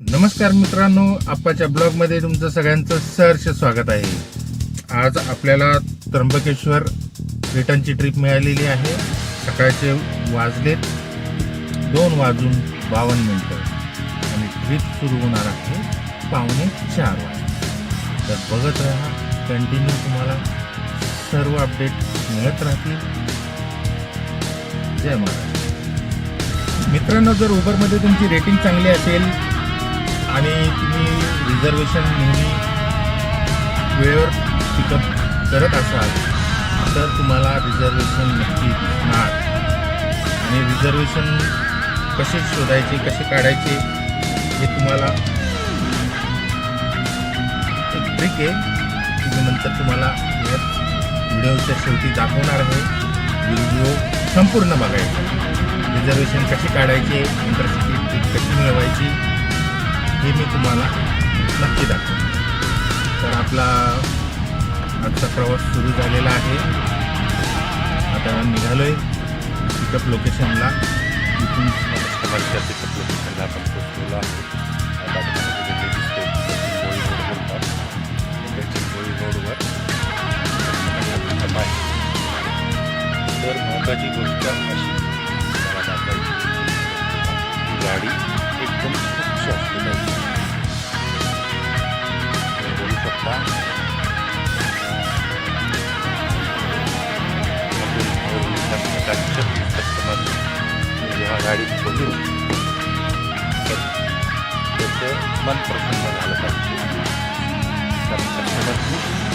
नमस्कार मित्रांनो आप्पाच्या ब्लॉगमध्ये तुमचं सगळ्यांचं सहर्ष स्वागत आहे. आज आपल्याला त्र्यंबकेश्वर रिटर्नची ट्रिप मिळालेली आहे. सकाळचे वाजलेत दोन वाजून बावन्न मिनटं. आणि ट्रिप सुरू होणार आहे पावणे चार वाजता. तर बघत राहा कंटिन्यू तुम्हाला सर्व अपडेट मिळत राहतील. जय महाराज. मित्रांनो जर उबरमध्ये तुमची रेटिंग चांगली असेल आणि तुम्ही रिझर्वेशन नेहमी वेळेवर पिकअप करत असाल तर तुम्हाला रिझर्वेशन नक्की मिळणार आणि रिझर्वेशन कसे शोधायचे कसे काढायचे हे तुम्हाला एक ट्रिक आहे. मी नंतर तुम्हाला व्हिडिओच्या शेवटी दाखवणार आहे. व्हिडिओ संपूर्ण बघायचा. रिझर्वेशन कशी काढायचे इंटरसिटी कशी मिळवायची तुम्हाला नक्की दाखवेन तर आपला आजचा प्रवास सुरू झालेला आहे. आता निघालो आहे पिकअप लोकेशनला इथून कस्टमरच्या पिकअप लोकेशनला आपण पोहोचलेलो आहे आता रोडवर आहे. तर महत्त्वाची गोष्ट अशी गाडी बघून तर त्याचं मन प्रसन्न झालं पाहिजे कारण कस्टमर खूप सुंदर